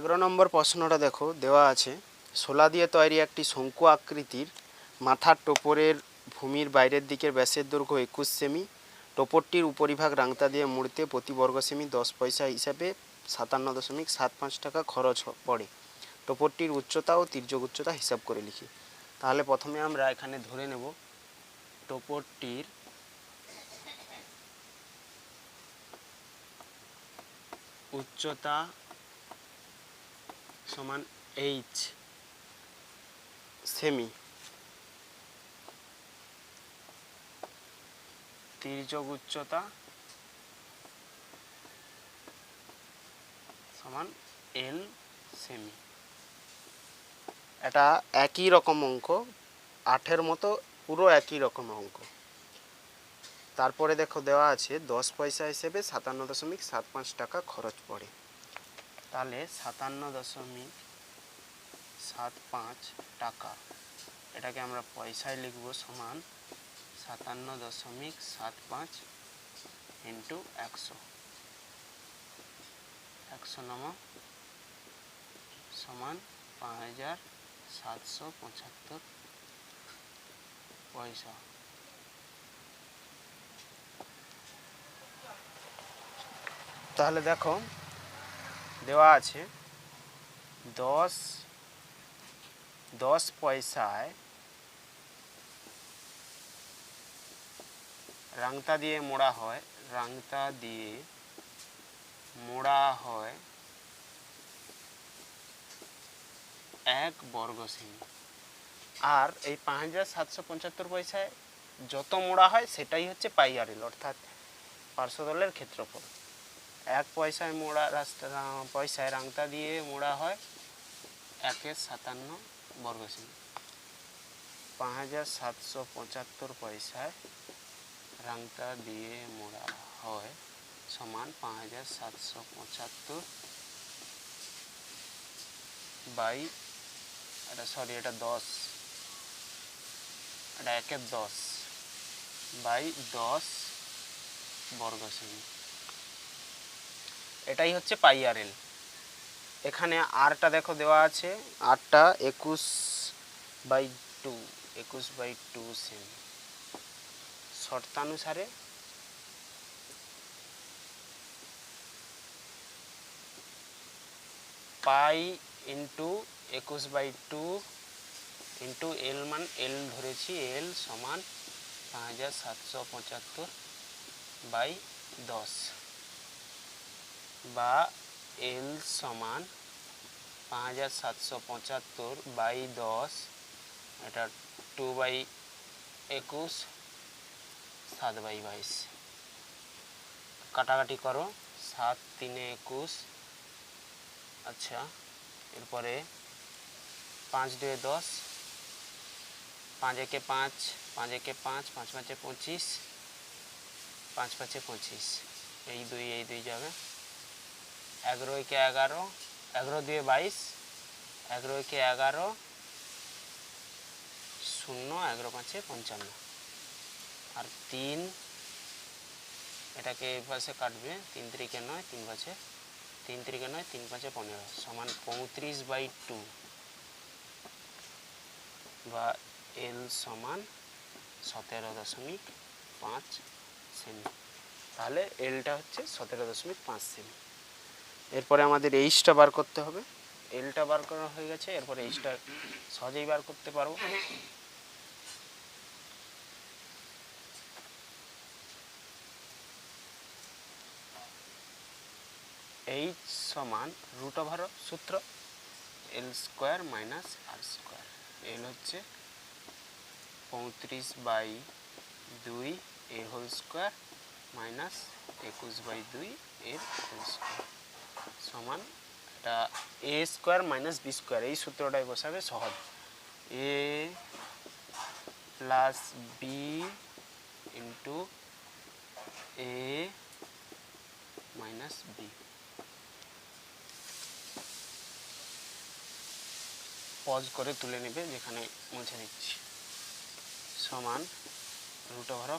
এগারো নম্বর প্রশ্নটা দেখো, দেওয়া আছে। শোলা দিয়ে তৈরি একটি শঙ্কু আকৃতির মাথার টোপরের ভূমির বাইরের দিকের ব্যাসের দৈর্ঘ্য একুশ সেমি, টোপরটির উপরিভাগ রাংতা দিয়ে মুড়তে প্রতি বর্গ সেমি দশ পয়সা হিসাবে সাতান্ন দশমিক সাত পাঁচ টাকা খরচ পড়ে। টোপরটির উচ্চতা ও তির্যক উচ্চতা হিসাব করে লিখি। তাহলে প্রথমে আমরা এখানে ধরে নেব, টোপরটির উচ্চতা সমান এইচ সেমি তির্যক উচ্চতা সমান এল সেমি এটা একই রকম অঙ্ক, আঠের মতো পুরো একই রকম অঙ্ক। তারপরে দেখো দেওয়া আছে দশ পয়সা হিসেবে সাতান্ন দশমিক সাত পাঁচ টাকা খরচ পড়ে। তাহলে সাতান্ন দশমিক সাত পাঁচ টাকা। এটাকে আমরা পয়সায় লিখব সমান সাতান্ন দশমিক সাত পাঁচ ইন্টু একশো। একশো নম সমান পাঁচ হাজার সাতশো পঁচাত্তর পয়সা। তাহলে দেখো দেওয়া আছে। দশ দশ পয়সায় রাংতা দিয়ে মোড়া হয়। রাংতা দিয়ে মোড়া হয় এক বর্গ সেমি আর এই পাঁচ হাজার সাতশো পঁচাত্তর পয়সায় যত মোড়া হয়, সেটাই হচ্ছে পাই আর এল অর্থাৎ পার্শ্বদলের ক্ষেত্রফল। এক পয়সায় মোড়া রাস্তা পয়সায় রাংতা দিয়ে মোড়া হয় একের সাতান্ন বর্গ সেমি। পাঁচ হাজার সাতশো পঁচাত্তর পয়সায় রাংতা দিয়ে মোড়া হয় সমান পাঁচ হাজার সাতশো পঁচাত্তর বাই, এটা সরি এটা দশ। এটা একের দশ বাই দশ বর্গ সেমি। এটাই হচ্ছে পাই আর এল। এখানে আরটা দেখো দেওয়া আছে আরটা একুশ বাই টু, একুশ বাই টু সেমি। শর্তানুসারে পাই ইন্টু একুশ বাই টু ইন্টু এল মান এল ধরেছি, এল সমান পাঁচ হাজার সাতশো পঁচাত্তর বাই দশ। বা এল সমান পাঁচ হাজার সাতশো পঁচাত্তর বাই দশ, এটা টু বাই একুশ, সাত বাই বাইশ। কাটাকাটি করো, সাত তিনে একুশ। আচ্ছা এরপরে পাঁচ দুয়ে দশ, পাঁচ একে পাঁচ পাঁচ একে পাঁচ পাঁচ পাঁচে পঁচিশ, পাঁচ পাঁচে পঁচিশ। এই দুই এই দুই যাবে। এগারো একে এগারো এগারো দুয়ে বাইশ, এগারো একে এগারো, শূন্য, এগারো পাঁচে পঞ্চান্ন। আর তিন, এটাকে এই পাশে কাটবে, তিন তিরিকে নয়, তিন পাঁচে তিন তিরিকে নয়, তিন পাঁচে পনেরো, সমান পঁয়ত্রিশ বাই টু। বা এল সমান সতেরো দশমিক পাঁচ সেমি। তাহলে এলটা হচ্ছে সতেরো দশমিক পাঁচ সেমি। এরপরে আমাদের এইচটা বার করতে হবে। এলটা বার করা হয়ে গেছে, এরপরে এইচটা সহজেই বার করতে পারব। এইচ সমান রুট ওভার সূত্র, L square minus R square. L হচ্ছে পঁয়ত্রিশ বাই দুই এ হোল স্কোয়ার মাইনাস একুশ বাই দুই, এর হোল স্কোয়ার। সমান, এটা A square minus B square এই সূত্রটাই বসাবে সহজ। A plus B into A minus B pause করে তুলে নেবে, যেখানে মুছে দিচ্ছি। সমান রুট ওভার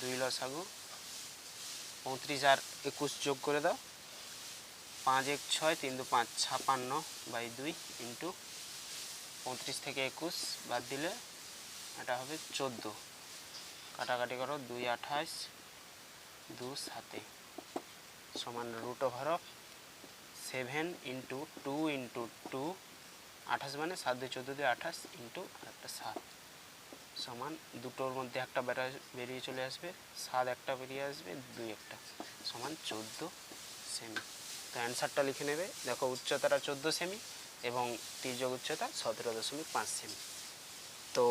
দুই লসাগু, পঁয়ত্রিশ আর একুশ যোগ করে দাও। পাঁচ এক ছয় তিন দু পাঁচ ছাপান্ন বাই দুই ইন্টু পঁয়ত্রিশ থেকে একুশ বাদ দিলে এটা হবে চোদ্দ। কাটাকাটি করো দুই আঠাশ, দু সাতে। সমান root over of seven into two into two আঠাশ মানে সাত দুই চোদ্দ দিয়ে আঠাশ ইন্টু একটা সাত। সমান দুটোর মধ্যে একটা বেরা- বেরিয়ে চলে আসবে, সাত একটা বেরিয়ে আসবে, দুই একটা। সমান চোদ্দ সেমি তো অ্যান্সারটা লিখে নেবে। দেখো, উচ্চতাটা চোদ্দ সেমি এবং তির্যক উচ্চতা সতেরো দশমিক পাঁচ সেমি। তো